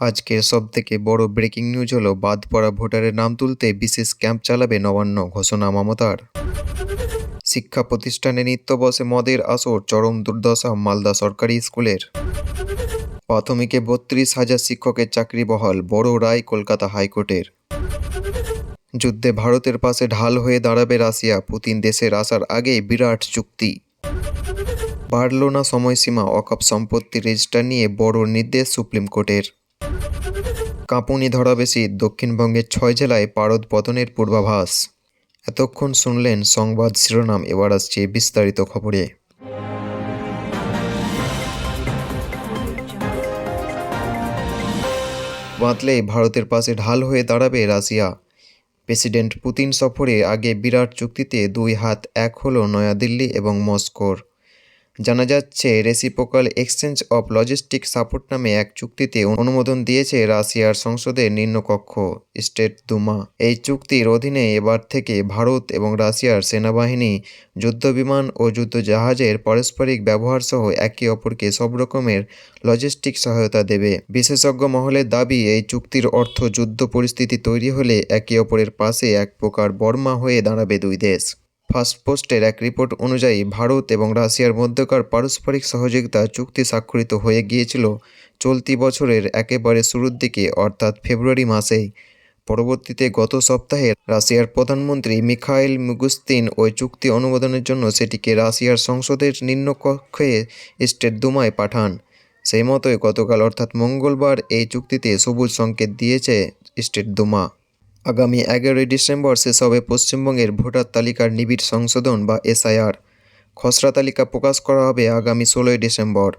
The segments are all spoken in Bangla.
আজকের সবথেকে বড় ব্রেকিং নিউজ হলো বাদ পড়া ভোটারের নাম তুলতে বিশেষ ক্যাম্প চালাবে নবান্ন ঘোষণা মমতার। শিক্ষা প্রতিষ্ঠানে নিত্য বসে মদের আসর, চরম দুর্দশা মালদা সরকারি স্কুলের। প্রাথমিকে বত্রিশ হাজার শিক্ষকের চাকরি বহাল, বড় রায় কলকাতা হাইকোর্টের। যুদ্ধে ভারতের পাশে ঢাল হয়ে দাঁড়াবে রাশিয়া, পুতিন দেশের আসার আগে বিরাট চুক্তি। বাড়ল না সময়সীমা, অকাপ সম্পত্তি রেজিস্টার নিয়ে বড় নির্দেশ সুপ্রিম কোর্টের। কাঁপুনি ধরা বেশি দক্ষিণবঙ্গের ছয় জেলায় পারদ পতনের পূর্বাভাস। এতক্ষণ শুনলেন সংবাদ শিরোনাম, এবার আসছে বিস্তারিত খবরে। বাঁধলেই ভারতের পাশে ঢাল হয়ে দাঁড়াবে রাশিয়া। প্রেসিডেন্ট পুতিন সফরে আগে বিরাট চুক্তিতে দুই হাত, এক হলো নয়াদিল্লি এবং মস্কোর। জানা যাচ্ছে reciprocal exchange of logistic support নামে এক চুক্তিতে অনুমোদন দিয়েছে রাশিয়ার সংসদের নিম্নকক্ষ, স্টেট দুমা। এই চুক্তির অধীনে এবার থেকে ভারত এবং রাশিয়ার সেনাবাহিনী, যুদ্ধবিমান ও যুদ্ধজাহাজের পারস্পরিক ব্যবহার সহ একে অপরকে সব রকমের লজিস্টিক সহায়তা দেবে। বিশেষজ্ঞ মহলের দাবি, এই চুক্তির অর্থ যুদ্ধ পরিস্থিতি তৈরি হলে একে অপরের পাশে এক প্রকার বর্মা হয়ে দাঁড়াবে দুই দেশ। ফার্স্ট পোস্টের এক রিপোর্ট অনুযায়ী ভারত এবং রাশিয়ার মধ্যকার পারস্পরিক সহযোগিতা চুক্তি স্বাক্ষরিত হয়ে গিয়েছিল চলতি বছরের একেবারে শুরুর দিকে, অর্থাৎ ফেব্রুয়ারি মাসেই। পরবর্তীতে গত সপ্তাহে রাশিয়ার প্রধানমন্ত্রী মিখাইল মুগুস্তিন ওই চুক্তি অনুমোদনের জন্য সেটিকে রাশিয়ার সংসদের নিম্নকক্ষে স্টেট দুমায় পাঠান। সেই মতোই গতকাল, অর্থাৎ মঙ্গলবার, এই চুক্তিতে সবুজ সংকেত দিয়েছে স্টেট দুমা। আগামী এগারোই ডিসেম্বর শেষ হবে পশ্চিমবঙ্গের ভোটার তালিকার নিবিড় সংশোধন বা এসআইআর। খসড়া তালিকা প্রকাশ করা হবে আগামী ষোলোই ডিসেম্বর।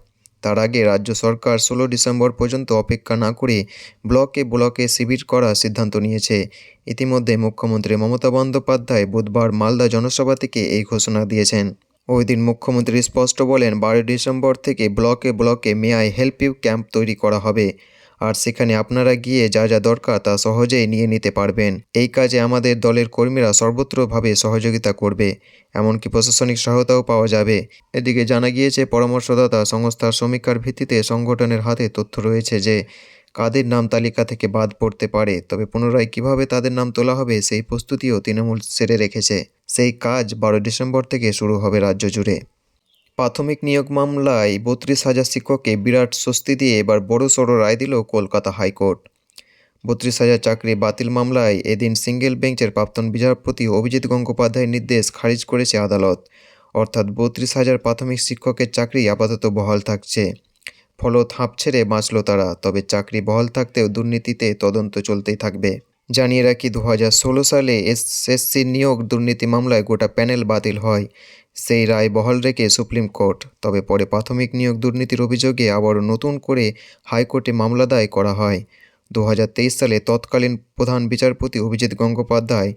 তার আগে রাজ্য সরকার ষোলো ডিসেম্বর পর্যন্ত অপেক্ষা না করে ব্লকে ব্লকে শিবির করার সিদ্ধান্ত নিয়েছে। ইতিমধ্যে মুখ্যমন্ত্রী মমতা বন্দ্যোপাধ্যায় বুধবার মালদা জনসভা থেকে এই ঘোষণা দিয়েছেন। ওই দিন মুখ্যমন্ত্রী স্পষ্ট বলেন, বারোই ডিসেম্বর থেকে ব্লকে ব্লকে may I help you camp তৈরি করা হবে। আর সেখানে আপনারা গিয়ে যা যা দরকার তা সহজেই নিয়ে নিতে পারবেন। এই কাজে আমাদের দলের কর্মীরা সর্বত্রভাবে সহযোগিতা করবে, এমনকি প্রশাসনিক সহায়তাও পাওয়া যাবে। এদিকে জানা গিয়েছে, পরামর্শদাতা সংস্থার সমীক্ষার ভিত্তিতে সংগঠনের হাতে তথ্য রয়েছে যে, কাদের নাম তালিকা থেকে বাদ পড়তে পারে, তবে পুনরায় কীভাবে তাদের নাম তোলা হবে সেই প্রস্তুতিও তৃণমূল সেরে রেখেছে। সেই কাজ বারো ডিসেম্বর থেকে শুরু হবে রাজ্য জুড়ে। প্রাথমিক নিয়োগ মামলায় বত্রিশ হাজার শিক্ষককে বিরাট স্বস্তি দিয়ে এবার বড় সড়ো রায় দিল কলকাতা হাইকোর্ট। বত্রিশ হাজার চাকরি বাতিল মামলায় এদিন সিঙ্গেল বেঞ্চের প্রাক্তন বিচারপতি অভিজিৎ গঙ্গোপাধ্যায়ের নির্দেশ খারিজ করেছে আদালত। অর্থাৎ বত্রিশ হাজার প্রাথমিক শিক্ষকের চাকরি আপাতত বহাল থাকছে। ফলত হাঁপ ছেড়ে বাঁচল তারা, তবে চাকরি বহাল থাকতেও দুর্নীতিতে তদন্ত চলতেই থাকবে। জানিয়ে রাখি দু হাজার ষোলো সালে এসএসসি নিয়োগ দুর্নীতি মামলায় গোটা প্যানেল বাতিল হয়। সেই রায় বহাল রেখে সুপ্রিম কোর্ট, তবে পরে প্রাথমিক নিয়োগ দুর্নীতির অভিযোগে আবারও নতুন করে হাইকোর্টে মামলা দায় করা হয়। দু হাজার তেইশ সালে তৎকালীন প্রধান বিচারপতি অভিজিৎ গঙ্গোপাধ্যায়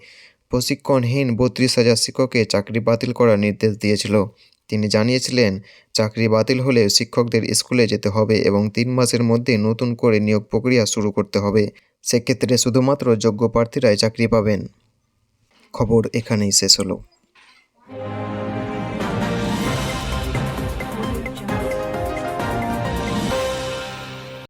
প্রশিক্ষণহীন বত্রিশ হাজার শিক্ষকের চাকরি বাতিল করার নির্দেশ দিয়েছিল। তিনি জানিয়েছিলেন, চাকরি বাতিল হলে শিক্ষকদের স্কুলে যেতে হবে এবং তিন মাসের মধ্যে নতুন করে নিয়োগ প্রক্রিয়া শুরু করতে হবে। সেক্ষেত্রে শুধুমাত্র যোগ্য প্রার্থীরাই চাকরি পাবেন। খবর এখানেই শেষ হলো।